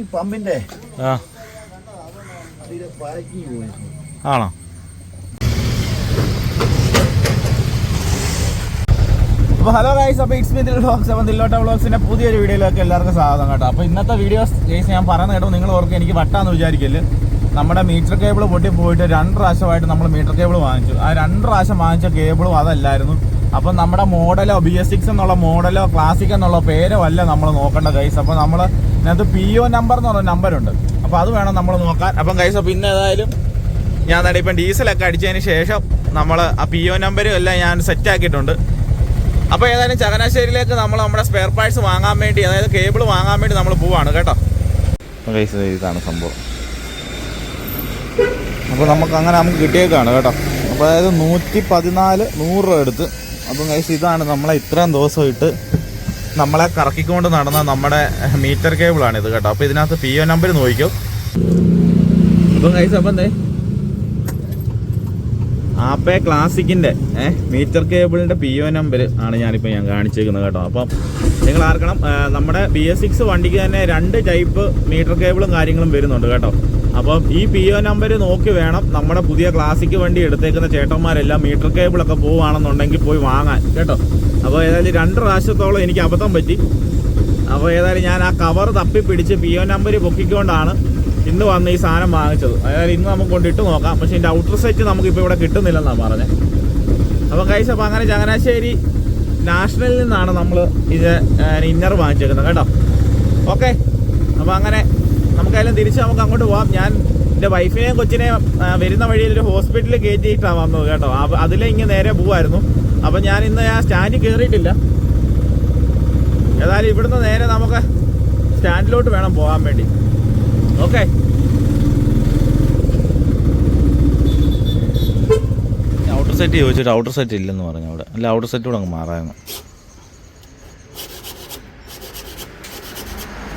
ഈ പമ്പിന്റെ ആ. ആണോ? അപ്പോൾ ഹലോ ഗൈസ് അപ്പോൾ ഇറ്റ്സ് മീ ദിൽ വ്ളോഗ്സ് അപ്പോൾ ദില്ലോട്ട വ്ളോഗ്സിന്റെ പുതിയൊരു വീഡിയോയിലേക്ക് എല്ലാവർക്കും സ്വാഗതം കേട്ടോ. അപ്പോൾ ഇന്നത്തെ വീഡിയോസ് ഗൈസ് ഞാൻ പറയുന്ന കേട്ടോ നിങ്ങൾ ഓർക്കും എനിക്ക് വട്ടാന്ന് വിചാരിക്കൽ. നമ്മുടെ മീറ്റർ കേബിൾ പൊട്ടി പോയിട്ട് രണ്ട് പ്രാവശ്യമായിട്ട് നമ്മൾ മീറ്റർ കേബിൾ വാങ്ങിച്ചു. ആ രണ്ട് പ്രാവശ്യം വാങ്ങിച്ച കേബിളും അതല്ലായിരുന്നു. അപ്പം നമ്മുടെ മോഡലോ ബി എസ് സിക്സ് എന്നുള്ള മോഡലോ ക്ലാസിക് എന്നുള്ള പേരോ അല്ല നമ്മൾ നോക്കേണ്ട ഗൈസ് അപ്പോൾ നമ്മൾ ഇതിനകത്ത് പി ഒ നമ്പർ എന്ന് പറഞ്ഞ നമ്പറുണ്ട് അപ്പോൾ അത് വേണം നമ്മൾ നോക്കാൻ. അപ്പം ഗൈസ് അപ്പോൾ ഇന്ന് ഏതായാലും ഞാൻ നേടി ഇപ്പം ഡീസലൊക്കെ അടിച്ചതിന് ശേഷം നമ്മൾ ആ പി ഒ നമ്പരും എല്ലാം ഞാൻ സെറ്റ് ആക്കിയിട്ടുണ്ട്. അപ്പോൾ ഏതായാലും ചങ്ങനാശ്ശേരിയിലേക്ക് നമ്മൾ നമ്മുടെ സ്പെയർ പാർട്സ് വാങ്ങാൻ വേണ്ടി അതായത് കേബിൾ വാങ്ങാൻ വേണ്ടി നമ്മൾ പോവാണ് കേട്ടോ. ഗൈസ് ഇതാണ് സംഭവം. അപ്പോൾ നമുക്ക് അങ്ങനെ നമുക്ക് കിട്ടിയേക്കാണ് കേട്ടോ. അപ്പോൾ അതായത് നൂറ്റി പതിനാല് നൂറ് രൂപ എടുത്ത് അപ്പം ഗൈസ് ഇതാണ് നമ്മളെ ഇത്രയും ദിവസം ഇട്ട് നമ്മളെ കറക്കിക്കൊണ്ട് നടന്ന നമ്മുടെ മീറ്റർ കേബിളാണ് ഇത് കേട്ടോ. അപ്പോൾ ഇതിനകത്ത് പി ഒ നമ്പർ നോക്കിക്കും. അപ്പം ഗൈസ് അപ്പം എന്തേ ആപ്പേ ക്ലാസിക്കിന്റെ മീറ്റർ കേബിളിന്റെ പി ഒ നമ്പർ ആണ് ഞാനിപ്പോൾ ഞാൻ കാണിച്ചേക്കുന്നത് കേട്ടോ. അപ്പം നിങ്ങൾ ആർക്കണം നമ്മുടെ ബി എസ് സിക്സ് വണ്ടിക്ക് തന്നെ രണ്ട് ടൈപ്പ് മീറ്റർ കേബിളും കാര്യങ്ങളും വരുന്നുണ്ട് കേട്ടോ. അപ്പം ഈ പി ഒ നമ്പർ നോക്കി വേണം നമ്മുടെ പുതിയ ക്ലാസിക് വണ്ടി എടുത്തേക്കുന്ന ചേട്ടന്മാരെല്ലാം മീറ്റർ കേബിളൊക്കെ പോവുകയാണെന്നുണ്ടെങ്കിൽ പോയി വാങ്ങാൻ കേട്ടോ. അപ്പോൾ ഏതായാലും രണ്ട് പ്രാവശ്യത്തോളം എനിക്ക് അബദ്ധം പറ്റി. അപ്പോൾ ഏതായാലും ഞാൻ ആ കവർ തപ്പി പിടിച്ച് പി ഒ നമ്പർ പൊക്കിക്കൊണ്ടാണ് ഇന്ന് വന്ന് ഈ സാധനം വാങ്ങിച്ചത്. അതായത് ഇന്ന് നമുക്ക് കൊണ്ടിട്ട് നോക്കാം. പക്ഷേ ഇതിന്റെ ഔട്ടർ സെറ്റ് നമുക്കിപ്പോൾ ഇവിടെ കിട്ടുന്നില്ലെന്നാണ് പറഞ്ഞത്. അപ്പം കഴിച്ചപ്പോൾ അങ്ങനെ ചങ്ങനാശ്ശേരി നാഷണലിൽ നിന്നാണ് നമ്മൾ ഇത് ഇന്നർ വാങ്ങിച്ചേക്കുന്നത് കേട്ടോ. ഓക്കെ അപ്പോൾ അങ്ങനെ നമുക്കതിലും തിരിച്ച് നമുക്ക് അങ്ങോട്ട് പോവാം. ഞാൻ എന്റെ വൈഫിനെയും കൊച്ചിനെയും വരുന്ന വഴിയിൽ ഒരു ഹോസ്പിറ്റലിൽ കയറ്റിയിട്ടാണ് വന്നത് കേട്ടോ. അതിലേ ഇങ്ങനെ നേരെ പോവായിരുന്നു. അപ്പം ഞാൻ ഇന്ന് ഞാൻ സ്റ്റാൻഡിൽ കയറിയിട്ടില്ല ഏതായാലും ഇവിടുന്ന് നേരെ നമുക്ക് സ്റ്റാൻഡിലോട്ട് വേണം പോകാൻ വേണ്ടി. ഓക്കെ ഔട്ടർ സെറ്റ് ചോദിച്ചിട്ട് ഔട്ടർ സെറ്റ് ഇല്ലെന്ന് പറഞ്ഞു അവിടെ. അല്ല ഔട്ടർ സെറ്റ് കൂടെ അങ്ങ് മാറായിരുന്നു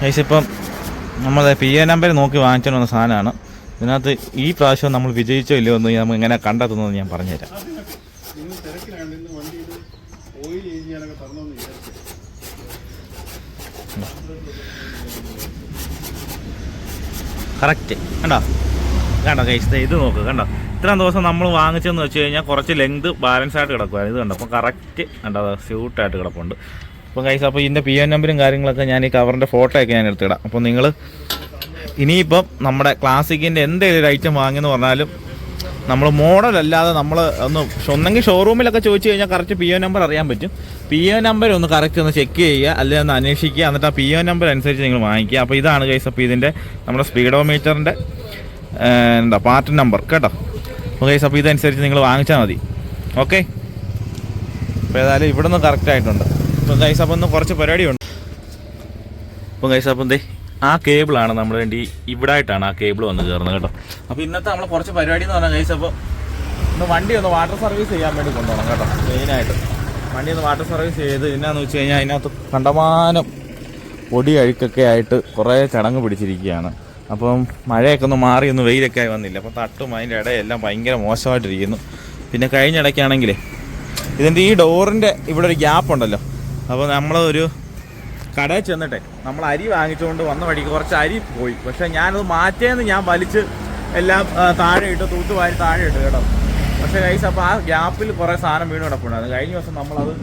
ഏകദേശം നമ്മൾ പി എ നമ്പർ നോക്കി വാങ്ങിച്ചോണ്ട് വന്ന സാധനമാണ്. ഇതിനകത്ത് ഈ പ്രാവശ്യം നമ്മൾ വിജയിച്ചോ ഇല്ലയോ എന്ന് നമുക്ക് എങ്ങനെ കണ്ടെത്തുന്നതെന്ന് ഞാൻ പറഞ്ഞുതരാം. കറക്റ്റ്. കണ്ടോ? കണ്ടോ ഗൈസ് ഇത് നോക്ക് കണ്ടോ? ഇത്രയും ദിവസം നമ്മൾ വാങ്ങിച്ചെന്ന് വെച്ച് കഴിഞ്ഞാൽ കുറച്ച് ലെങ്ത് ബാലൻസ് ആയിട്ട് കിടക്കുമായിരുന്നു ഇത് കണ്ടോ? അപ്പോൾ കറക്റ്റ് കണ്ടോ? സ്യൂട്ടായിട്ട് കിടപ്പുണ്ട്. അപ്പം കൈസ് അപ്പോൾ ഇതിന്റെ പി എൻ നമ്പറും കാര്യങ്ങളൊക്കെ ഞാൻ ഈ കവറിന്റെ ഫോട്ടോ ഒക്കെ ഞാൻ എടുത്തിടാം. അപ്പോൾ നിങ്ങൾ ഇനിയിപ്പം നമ്മുടെ ക്ലാസിക്കിന്റെ എന്തെങ്കിലും ഒരു ഐറ്റം വാങ്ങിയെന്ന് പറഞ്ഞാലും നമ്മൾ മോഡൽ അല്ലാതെ നമ്മൾ ഒന്ന് ഒന്നെങ്കിൽ ഷോറൂമിലൊക്കെ ചോദിച്ചു കഴിഞ്ഞാൽ കറക്റ്റ് പി ഒ നമ്പർ അറിയാൻ പറ്റും. പി ഒ നമ്പർ ഒന്ന് കറക്റ്റ് ഒന്ന് ചെക്ക് ചെയ്യുക അല്ലെങ്കിൽ ഒന്ന് അന്വേഷിക്കുക എന്നിട്ട് ആ പി ഒ നമ്പർ അനുസരിച്ച് നിങ്ങൾ വാങ്ങിക്കുക. അപ്പോൾ ഇതാണ് കൈസ് ഇതിന്റെ നമ്മുടെ സ്പീഡോമീറ്ററിന്റെ എന്താ പാർട്ട് നമ്പർ കേട്ടോ? കൈസ് അപ്പോൾ ഇതനുസരിച്ച് നിങ്ങൾ വാങ്ങിച്ചാൽ മതി. ഓക്കെ അപ്പോൾ ഏതായാലും ഇവിടെ നിന്ന് കറക്റ്റ് ആയിട്ടുണ്ട്. അപ്പോൾ കൈസ് അപ്പം ഒന്ന് കുറച്ച് പരിപാടിയുണ്ട്. അപ്പം കൈസ് അപ്പം എന്തേ? ആ കേബിളാണ് നമ്മൾ വേണ്ടി ഇവിടെ ആയിട്ടാണ് ആ കേബിൾ വന്ന് കയറുന്നത് കേട്ടോ. അപ്പോൾ ഇന്നത്തെ നമ്മൾ കുറച്ച് പരിപാടി എന്ന് പറഞ്ഞാൽ കൈസ് അപ്പോൾ ഒന്ന് വണ്ടി ഒന്ന് വാട്ടർ സർവീസ് ചെയ്യാൻ വേണ്ടി കൊണ്ടുപോകണം കേട്ടോ മെയിനായിട്ട് വണ്ടി ഒന്ന് വാട്ടർ സർവീസ് ചെയ്ത് എന്നാന്ന് വെച്ച് കഴിഞ്ഞാൽ അതിനകത്ത് കണ്ടമാനം പൊടി അഴുക്കൊക്കെ ആയിട്ട് കുറേ ചടങ്ങ് പിടിച്ചിരിക്കുകയാണ്. അപ്പം മഴയൊക്കെ ഒന്ന് മാറി ഒന്ന് വെയിലൊക്കെ ആയി വന്നില്ല. അപ്പോൾ തട്ടും അതിന്റെ ഇടയെല്ലാം ഭയങ്കര മോശമായിട്ടിരിക്കുന്നു. പിന്നെ കഴിഞ്ഞ ഇടയ്ക്കാണെങ്കിലേ ഇതിന്റെ ഈ ഡോറിന്റെ ഇവിടെ ഒരു ഗ്യാപ്പ് ഉണ്ടല്ലോ. അപ്പോൾ നമ്മൾ ഒരു കടയിൽ ചെന്നിട്ടെ നമ്മൾ അരി വാങ്ങിച്ചുകൊണ്ട് വന്ന വഴിക്ക് കുറച്ച് അരി പോയി. പക്ഷേ ഞാനത് മാറ്റേന്ന് ഞാൻ വലിച്ച് എല്ലാം താഴെ ഇട്ട് തൂത്തുവാരി താഴെ ഇട്ട് കേട്ടോ. പക്ഷേ കൈസ് അപ്പോൾ ആ ഗ്യാപ്പിൽ കുറേ സാധനം വീണ് കിടപ്പുണ്ടായിരുന്നു. കഴിഞ്ഞ ദിവസം നമ്മളത്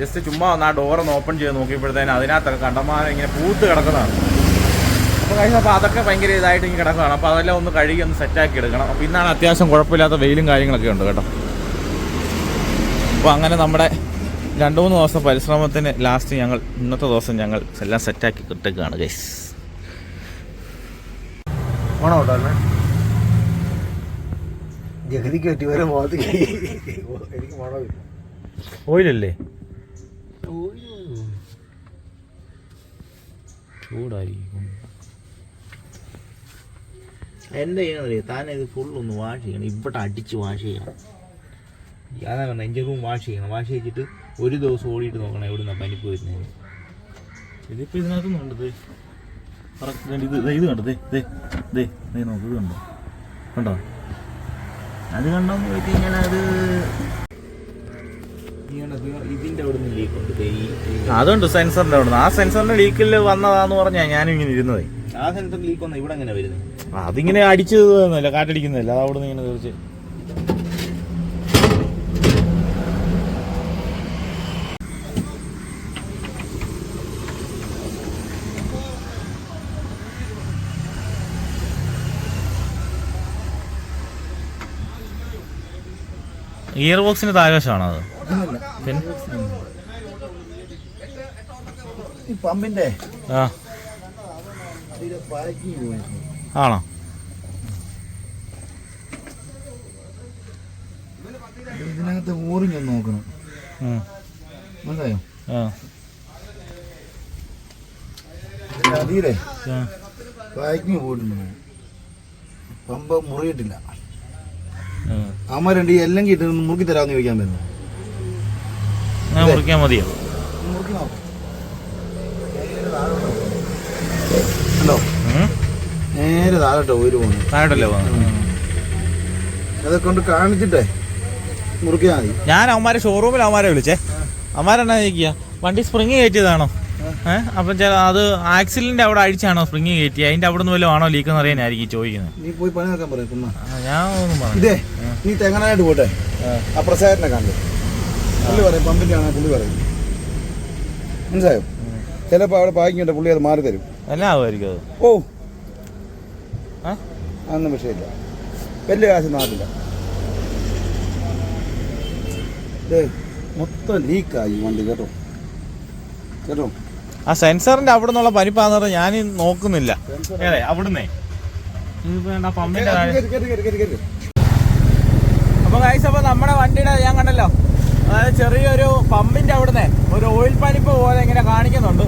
ജസ്റ്റ് ചുമ്മാ ഒന്ന് ആ ഡോറൊന്ന് ഓപ്പൺ ചെയ്ത് നോക്കിയപ്പോഴത്തേനും അതിനകത്തൊക്കെ കണ്ടമാനം ഇങ്ങനെ പൂത്ത് കിടക്കുന്നതാണ്. അപ്പോൾ കഴിഞ്ഞ അപ്പോൾ അതൊക്കെ ഭയങ്കര ഇതായിട്ട് ഇനി കിടക്കുകയാണ് അപ്പോൾ അതെല്ലാം ഒന്ന് കഴുകി ഒന്ന് സെറ്റാക്കി എടുക്കണം. അപ്പോൾ ഇന്നാണ് അത്യാവശ്യം കുഴപ്പമില്ലാത്ത വെയിലും കാര്യങ്ങളൊക്കെ ഉണ്ട് കേട്ടോ. അപ്പോൾ അങ്ങനെ നമ്മുടെ രണ്ട് മൂന്ന് ദിവസം പരിശ്രമത്തിന് ലാസ്റ്റ് ഞങ്ങൾ ഇന്നത്തെ ദിവസം ഞങ്ങൾ എല്ലാം സെറ്റാക്കി കിട്ടുകയാണ് ഗൈസ് ഓണം കേട്ടോ അല്ലേ ജഗതിക്ക് പറ്റി വരെ മുഖത്ത് എനിക്ക് മണമില്ല ഓയിലല്ലേ? ചൂടായിരിക്കും. എന്താ ചെയ്യണറിയ താൻ ഇത് ഫുൾ ഒന്ന് വാഷ് ചെയ്യണം. ഇവിടെ അടിച്ച് വാഷ് ചെയ്യണം. അതാ പറഞ്ഞ എന്റെ റൂം വാഷ് ചെയ്യണം. വാഷ് ചെയ്തിട്ട് ഒരു ദിവസം ഓടിയിട്ട് നോക്കണം എവിടുന്ന പനിപ്പ് വരുന്നതിന് ഇതിപ്പോൾ ഇതിനകത്തൊന്നും ഇത്. കറക്റ്റ് ഇത് ദേ ഇത് കണ്ടോ? ദേ ദേ ദേ നോക്ക് ഇത് കണ്ടോ? കണ്ടോ? അത് കണ്ടോന്ന് ചോദിച്ചു കഴിഞ്ഞാൽ അത് ഇതിന്റെ അവിടെ ലീക്ക് ഉണ്ട്. അതുണ്ട് സെൻസറിന്റെ അവിടെ നിന്ന് ആ സെൻസറിന്റെ ലീക്കിൽ വന്നതാന്ന് പറഞ്ഞാ ഞാനും ഇങ്ങനെ ഇരുന്നതേ. ആ സെൻസർ ലീക്ക് വന്ന ഇവിടെ എങ്ങനെ വരുന്നത് അതിങ്ങനെ അടിച്ചു തന്നല്ല കാറ്റടിക്കുന്നില്ല അത് അവിടെ നിന്ന് ഇങ്ങനെ തീർച്ച ഇയർ ബോക്സിന് താഴ്വശമാണോ അത്? പിന്നെ പമ്പിന്റെ ആ. പാക്കിങ് പോയിരുന്നു ആണോ? ഇതിനകത്ത് ഒന്ന് നോക്കണം. മനസ്സിലായോ? ആ. പാക്കിങ് പോയിട്ടുണ്ട് പമ്പ മുറിയിട്ടില്ല. അമ്മ രണ്ട് എല്ലാം കിട്ടി മുറുക്കി തരാമെന്ന് ചോദിക്കാൻ പറ്റുന്നു മുറിക്കാൻ മതിയോ മുറുക്കി നോക്കാം ഹലോ ഉം? നേരെ താഴോട്ട് ഒരു പോകുന്നു താഴോട്ടല്ലേ പോകുന്നത് അതൊക്കെ കൊണ്ട് കാണിച്ചിട്ടേ മുറിക്കാൻ മതി. ഞാൻ അവന്മാരെ ഷോറൂമിൽ അവന്മാരെ വിളിച്ചേ. അവന്മാരെന്നാ ചോദിക്കുക? വണ്ടി സ്പ്രിങ് കയറ്റിയതാണോ? ഏഹ് അപ്പം ചില അത് ആക്സിലിന്റെ അവിടെ അഴിച്ചാണോ സ്പ്രിങ് കയറ്റി അതിന്റെ അവിടെ നിന്ന് വല്ലതും ആണോ ലീക്ക് എന്ന് അറിയാനായിരിക്കും ചോദിക്കുന്നത്. നീ പോയി പണി നോക്കാൻ പറയും ഞാൻ ഒന്നും പറഞ്ഞു ഇതേ നീ തെങ്ങനായിട്ട് പോട്ടെ. ആ. പ്രസാദനെ കണ്ടു പുള്ളി പറയും പമ്പിന്റെ ആണ് പുള്ളി പറയും. മനസ്സിലായോ? ചിലപ്പോൾ അവിടെ പാക്കിങ്ങിട്ട് പുള്ളി അത് മാറി തരും. എല്ലാം ആവുമായിരിക്കും അത്? ഓ? അതൊന്നും വിഷയമില്ല. വലിയ കാശൊന്നും ആവില്ല. മൊത്തം ലീക്കായി വണ്ടി കേട്ടോ. കേട്ടോ? ആ സെൻസറിന്റെ അവിടെ നിന്നുള്ള പറഞ്ഞാൽ ഞാൻ നോക്കുന്നില്ല. അവിടുന്നേ. അപ്പൊ ഗൈസ് അപ്പൊ നമ്മുടെ വണ്ടിയുടെ ഞാൻ കണ്ടല്ലോ. അതായത് ചെറിയൊരു പമ്പിന്റെ അവിടുന്ന് ഒരു ഓയിൽ പനിപ്പ് പോലെ ഇങ്ങനെ കാണിക്കുന്നുണ്ട്.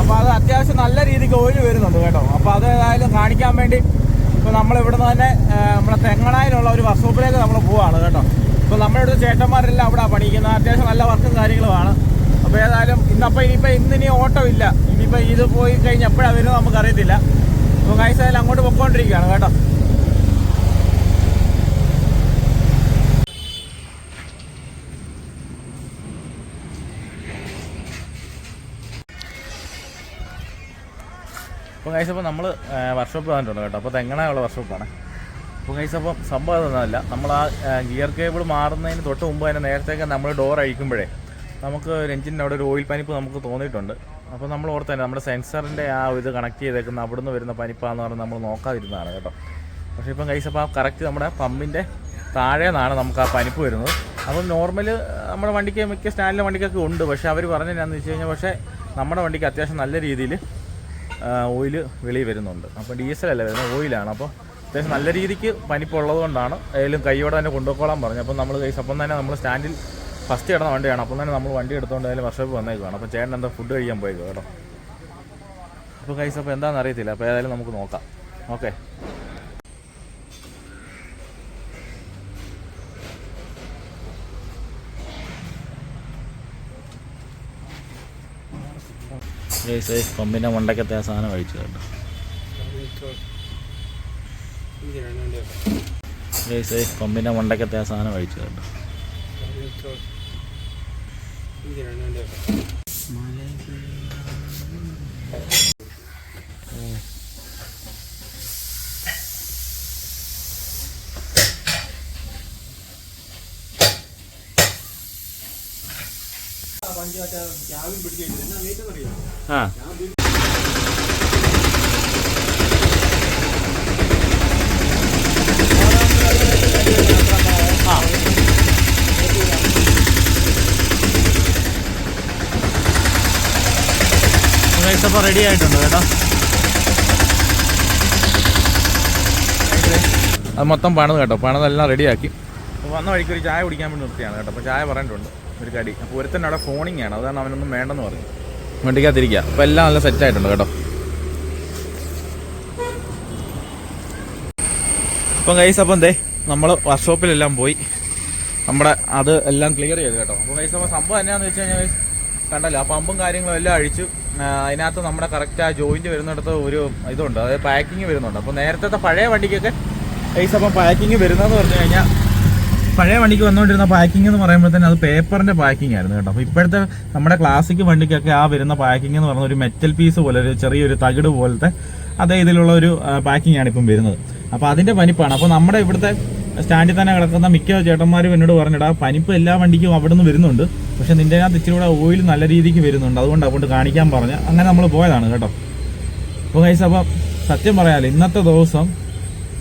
അപ്പൊ അത് അത്യാവശ്യം നല്ല രീതിക്ക് ഓയിൽ വരുന്നുണ്ട് കേട്ടോ. അപ്പോൾ അത് ഏതായാലും കാണിക്കാൻ വേണ്ടി ഇപ്പോൾ നമ്മളിവിടെ നിന്ന് തന്നെ നമ്മുടെ തെങ്ങണായിലുള്ള ഒരു വർക്ക്ഷോപ്പിലേക്ക് നമ്മൾ പോവാണ് കേട്ടോ. ഇപ്പോൾ നമ്മുടെ ഇവിടുത്തെ ചേട്ടന്മാരെല്ലാം അവിടെ പണിയിക്കുന്നത്. അത്യാവശ്യം നല്ല വർക്കും കാര്യങ്ങളുമാണ്. അപ്പോൾ ഏതായാലും ഇന്നപ്പോ ഇന്ന് ഇന്നിനി ഓട്ടം ഇല്ല. ഇനിയിപ്പോൾ ഇത് പോയി കഴിഞ്ഞ് എപ്പോഴാണ് വരുന്നത് നമുക്കറിയത്തില്ല. അപ്പോൾ കൈസായാലും അങ്ങോട്ട് പൊക്കോണ്ടിരിക്കുകയാണ് കേട്ടോ. അപ്പോൾ കഴിച്ച അപ്പോൾ നമ്മൾ വർക്ക്ഷോപ്പ് വന്നിട്ടുണ്ട് കേട്ടോ. അപ്പോൾ തെങ്ങണയുള്ള വർക്ക്ഷോപ്പാണ് അപ്പോൾ കഴിച്ച അപ്പം സംഭവം അതൊന്നുമല്ല. നമ്മൾ ആ ഗിയർ കേബിൾ മാറുന്നതിന് തൊട്ട് മുമ്പ് തന്നെ നേരത്തേക്ക് നമ്മൾ ഡോർ അഴിക്കുമ്പോഴേ നമുക്ക് ഒരു എഞ്ചിന്റെ അവിടെ ഒരു ഓയിൽ പനിപ്പ് നമുക്ക് തോന്നിയിട്ടുണ്ട്. അപ്പോൾ നമ്മൾ ഓർത്ത് തന്നെ നമ്മുടെ സെൻസറിന്റെ ആ ഇത് കണക്ട് ചെയ്തേക്കുന്ന അവിടുന്ന് വരുന്ന പനിപ്പാന്ന് പറഞ്ഞ് നമ്മൾ നോക്കാതിരുന്നതാണ് കേട്ടോ. പക്ഷേ ഇപ്പം കഴിച്ചപ്പോൾ ആ കറക്റ്റ് നമ്മുടെ പമ്പിന്റെ താഴെ നിന്നാണ് നമുക്ക് ആ പനിപ്പ് വരുന്നത്. അപ്പം നോർമൽ നമ്മുടെ വണ്ടിക്ക് മിക്ക സ്റ്റാൻഡിലെ വണ്ടിക്കൊക്കെ ഉണ്ട്. പക്ഷേ അവർ പറഞ്ഞതെന്നാന്ന് വെച്ച് കഴിഞ്ഞാൽ പക്ഷേ നമ്മുടെ വണ്ടിക്ക് അത്യാവശ്യം നല്ല രീതിയിൽ ഓയിൽ വെളിയിൽ വരുന്നുണ്ട്. അപ്പോൾ ഡീസലല്ല വരുന്നത്? ഓയിലാണ്. അപ്പോൾ അത്യാവശ്യം നല്ല രീതിക്ക് പനിപ്പുള്ളത് കൊണ്ടാണ് ഏതായാലും കൈയോടെ തന്നെ കൊണ്ടുപോയിക്കോളാൻ പറഞ്ഞു അപ്പോൾ നമ്മൾ കൈസ് അപ്പം തന്നെ നമ്മൾ സ്റ്റാൻഡിൽ ഫസ്റ്റ് കിടന്ന വണ്ടിയാണ്. അപ്പം തന്നെ നമ്മൾ വണ്ടി എടുത്തുകൊണ്ട് അതിൽ വർഷോപ്പ് വന്നേക്കുവാണ്. അപ്പോൾ ചേട്ടൻ എന്താ ഫുഡ് കഴിക്കാൻ പോയേക്കും കേട്ടോ. അപ്പോൾ കൈസ് അപ്പോൾ എന്താണെന്ന് അറിയത്തില്ല. അപ്പോൾ ഏതായാലും നമുക്ക് നോക്കാം. ഓക്കെ. പമ്പിന്റെ മണ്ടക്കത്തെ ആ സാധനം കഴിച്ചു കേട്ടോ. പമ്പിന്റെ മണ്ടക്കത്തെ ആ സാധനം കഴിച്ചു കേട്ടോ. ആ. അപ്പോൾ റെഡി ആയിട്ടുണ്ട് കേട്ടോ. അത് മൊത്തം പണിത് കേട്ടോ. പണിതെല്ലാം റെഡിയാക്കി അപ്പോൾ വന്ന വഴിക്ക് ഒരു ചായ കുടിക്കാൻ വേണ്ടി നിർത്തിയാണ് കേട്ടോ. അപ്പോൾ ചായ പറഞ്ഞിട്ടുണ്ട്. ഒരു കടി. അപ്പോൾ ഒരുത്തന്നെ അവിടെ ഫോണിങ് ആണ് അതാണ് അവനൊന്നും വേണ്ടെന്ന് പറഞ്ഞു വണ്ടിക്കകത്തിരിക്കുക അപ്പോൾ എല്ലാം നല്ല സെറ്റ് ആയിട്ടുണ്ട് കേട്ടോ. അപ്പം കൈസ് അപ്പം എന്തേ നമ്മൾ വർക്ക്ഷോപ്പിലെല്ലാം പോയി. നമ്മുടെ അത് എല്ലാം ക്ലിയർ ചെയ്തു കേട്ടോ. അപ്പോൾ കൈസ് അപ്പോൾ സംഭവം എന്നാന്ന് വെച്ച് കഴിഞ്ഞാൽ കണ്ടല്ലോ ആ പമ്പും കാര്യങ്ങളും എല്ലാം അഴിച്ചു. അതിനകത്ത് നമ്മുടെ കറക്റ്റ് ആ ജോയിന്റ് വരുന്നിടത്ത് ഒരു ഇതുണ്ട്. അതായത് പാക്കിങ് വരുന്നുണ്ട്. അപ്പോൾ നേരത്തെ പഴയ വണ്ടിക്കൊക്കെ കൈസ് അപ്പം പാക്കിങ് വരുന്നതെന്ന് പറഞ്ഞു കഴിഞ്ഞാൽ പഴയ വണ്ടിക്ക് വന്നുകൊണ്ടിരുന്ന പാക്കിംഗ് എന്ന് പറയുമ്പോൾ തന്നെ അത് പേപ്പറിന്റെ പാക്കിംഗ് ആയിരുന്നു കേട്ടോ. അപ്പോൾ ഇപ്പോഴത്തെ നമ്മുടെ ക്ലാസിക് വണ്ടിക്കൊക്കെ ആ വരുന്ന പാക്കിംഗ് എന്ന് പറഞ്ഞ ഒരു മെറ്റൽ പീസ് പോലെ ഒരു ചെറിയൊരു തകിട് പോലത്തെ അതേ ഇതിലുള്ള ഒരു പാക്കിംഗ് ആണ് ഇപ്പം വരുന്നത്. അപ്പോൾ അതിന്റെ പനിപ്പാണ്. അപ്പോൾ നമ്മുടെ ഇവിടുത്തെ സ്റ്റാൻഡിൽ തന്നെ കിടക്കുന്ന മിക്ക ചേട്ടന്മാരും എന്നോട് പറഞ്ഞിടാ പനിപ്പ് എല്ലാ വണ്ടിക്കും അവിടെ നിന്ന് വരുന്നുണ്ട്. പക്ഷെ നിന്റെ അകത്ത് ഇച്ചിരി കൂടെ ഓയിൽ നല്ല രീതിക്ക് വരുന്നുണ്ട്. അതുകൊണ്ട് അതുകൊണ്ട് കാണിക്കാൻ പറഞ്ഞ്. അങ്ങനെ നമ്മൾ പോയതാണ് കേട്ടോ. അപ്പോൾ കൈസ് അപ്പം സത്യം പറയാലോ ഇന്നത്തെ ദിവസം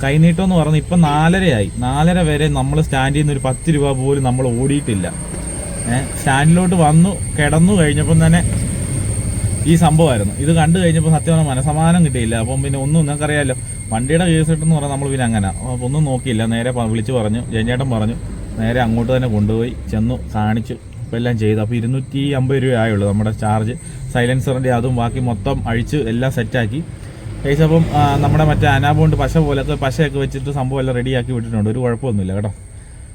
കൈനീട്ടം എന്ന് പറഞ്ഞാൽ ഇപ്പം നാലരയായി. നാലര വരെ നമ്മൾ സ്റ്റാൻഡിൽ നിന്ന് ഒരു പത്ത് രൂപ പോലും നമ്മൾ ഓടിയിട്ടില്ല. സ്റ്റാൻഡിലോട്ട് വന്നു കിടന്നു കഴിഞ്ഞപ്പം തന്നെ ഈ സംഭവമായിരുന്നു. ഇത് കണ്ടു കഴിഞ്ഞപ്പോൾ സത്യം പറഞ്ഞാൽ മനസമാനം കിട്ടിയില്ല. അപ്പം പിന്നെ ഒന്നും നിങ്ങൾക്കറിയാമല്ലോ വണ്ടിയുടെ കേസ് കിട്ടുമെന്ന് പറഞ്ഞാൽ നമ്മൾ പിന്നെ അങ്ങനെ. അപ്പോൾ ഒന്നും നോക്കിയില്ല. നേരെ വിളിച്ചു പറഞ്ഞു ജയഞ്ചേട്ടൻ പറഞ്ഞു നേരെ അങ്ങോട്ട് തന്നെ കൊണ്ടുപോയി ചെന്നു കാണിച്ചു അപ്പോൾ എല്ലാം ചെയ്തു. അപ്പോൾ ഇരുന്നൂറ്റി അമ്പത് രൂപ ആയുള്ളൂ നമ്മുടെ ചാർജ് സൈലൻസറിന്റെ അതും ബാക്കി മൊത്തം അഴിച്ച് എല്ലാം സെറ്റാക്കി കേസ് അപ്പം നമ്മുടെ മറ്റേ അനാബോണ്ട് പശ പോലൊക്കെ പശയൊക്കെ വെച്ചിട്ട് സംഭവം എല്ലാം റെഡിയാക്കി വിട്ടിട്ടുണ്ട്. ഒരു കുഴപ്പമൊന്നുമില്ല കേട്ടോ.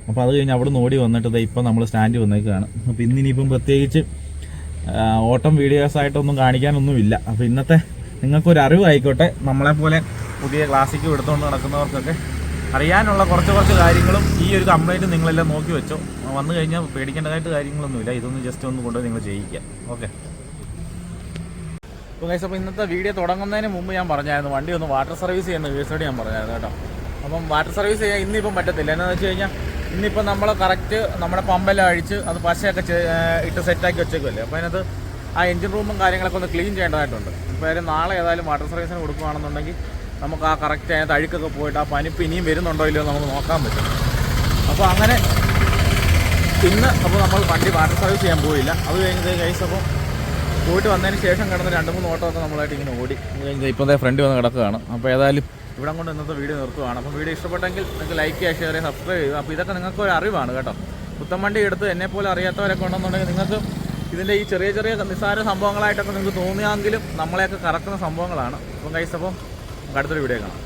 അപ്പോൾ അത് കഴിഞ്ഞ് അവിടെ നിന്ന് ഓടി വന്നിട്ട് ഇപ്പം നമ്മൾ സ്റ്റാൻഡ് വന്നേക്കാണ്. അപ്പോൾ ഇനിയിപ്പം പ്രത്യേകിച്ച് ഓട്ടം വീഡിയോസ് ആയിട്ടൊന്നും കാണിക്കാനൊന്നുമില്ല. അപ്പോൾ ഇന്നത്തെ നിങ്ങൾക്കൊരു അറിവായിക്കോട്ടെ. നമ്മളെപ്പോലെ പുതിയ ക്ലാസ്സിക്കും എടുത്തുകൊണ്ട് നടക്കുന്നവർക്കൊക്കെ അറിയാനുള്ള കുറച്ച് കുറച്ച് കാര്യങ്ങളും ഈ ഒരു കംപ്ലൈന്റ് നിങ്ങളെല്ലാം നോക്കി വെച്ചോ. വന്നു കഴിഞ്ഞാൽ പേടിക്കേണ്ടതായിട്ട് കാര്യങ്ങളൊന്നുമില്ല. ഇതൊന്ന് ജസ്റ്റ് ഒന്ന് കൊണ്ടുപോയി നിങ്ങൾ ചെയ്യിക്കുക. ഓക്കെ അപ്പോൾ ഗൈസ് അപ്പോൾ ഇന്നത്തെ വീഡിയോ തുടങ്ങുന്നതിന് മുമ്പ് ഞാൻ പറഞ്ഞായിരുന്നു വണ്ടി ഒന്ന് വാട്ടർ സർവീസ് ചെയ്യുന്ന കേസോട് ഞാൻ പറഞ്ഞായിരുന്നു കേട്ടോ. അപ്പം വാട്ടർ സർവീസ് ചെയ്യാൻ ഇന്നിപ്പം പറ്റത്തില്ല. എന്താണെന്ന് വെച്ച് കഴിഞ്ഞാൽ ഇന്നിപ്പം നമ്മൾ കറക്റ്റ് നമ്മുടെ പമ്പെല്ലാം അഴിച്ച് അത് പശയൊക്കെ ഇട്ട് സെറ്റാക്കി വെച്ചേക്കുമല്ലേ അപ്പോൾ അതിനകത്ത് ആ എഞ്ചിൻ റൂമും കാര്യങ്ങളൊക്കെ ഒന്ന് ക്ലീൻ ചെയ്യേണ്ടതായിട്ടുണ്ട്. ഇപ്പോൾ നാളെ ഏതായാലും വാട്ടർ സർവീസിന് കൊടുക്കുകയാണെന്നുണ്ടെങ്കിൽ നമുക്ക് ആ കറക്റ്റ് അതിനകത്ത് അഴുക്കൊക്കെ പോയിട്ട് ആ പനിപ്പ് ഇനിയും വരുന്നുണ്ടോ ഇല്ലയോ നമുക്ക് നോക്കാൻ പറ്റും. അപ്പോൾ അങ്ങനെ ഇന്ന് അപ്പോൾ നമ്മൾ വണ്ടി വാട്ടർ സർവീസ് ചെയ്യാൻ പോയില്ല. അത് കഴിഞ്ഞത് അപ്പോൾ പോയിട്ട് വന്നതിന് ശേഷം കിടന്ന് രണ്ട് മൂന്ന് ഓട്ടമൊക്കെ നമ്മളായിട്ട് ഇങ്ങനെ ഓടി. ഇപ്പോൾ ഫ്രണ്ട് വന്ന് കിടക്കുകയാണ്. അപ്പോൾ ഏതായാലും ഇവിടെ കൊണ്ട് ഇന്നത്തെ വീഡിയോ നിർത്തുകയാണ് അപ്പോൾ വീഡിയോ ഇഷ്ടപ്പെട്ടെങ്കിൽ നിങ്ങൾക്ക് ലൈക്ക് ചെയ്യുക ഷെയർ ചെയ്യുക സബ്സ്ക്രൈബ് ചെയ്യുക. അപ്പോൾ ഇതൊക്കെ നിങ്ങൾക്ക് ഒരു അറിവാണ് കേട്ടോ. പുത്തം വണ്ടി എടുത്ത് എന്നെ പോലെ അറിയാത്തവരൊക്കെ ഉണ്ടെന്നുണ്ടെങ്കിൽ നിങ്ങൾക്ക് ഇതിന്റെ ഈ ചെറിയ ചെറിയ നിസ്സാര സംഭവങ്ങളായിട്ടൊക്കെ നിങ്ങൾക്ക് തോന്നിയാങ്കിലും നമ്മളെയൊക്കെ കറക്കുന്ന സംഭവങ്ങളാണ്. അപ്പം കൈസ് അടുത്തൊരു വീഡിയോ കാണാം.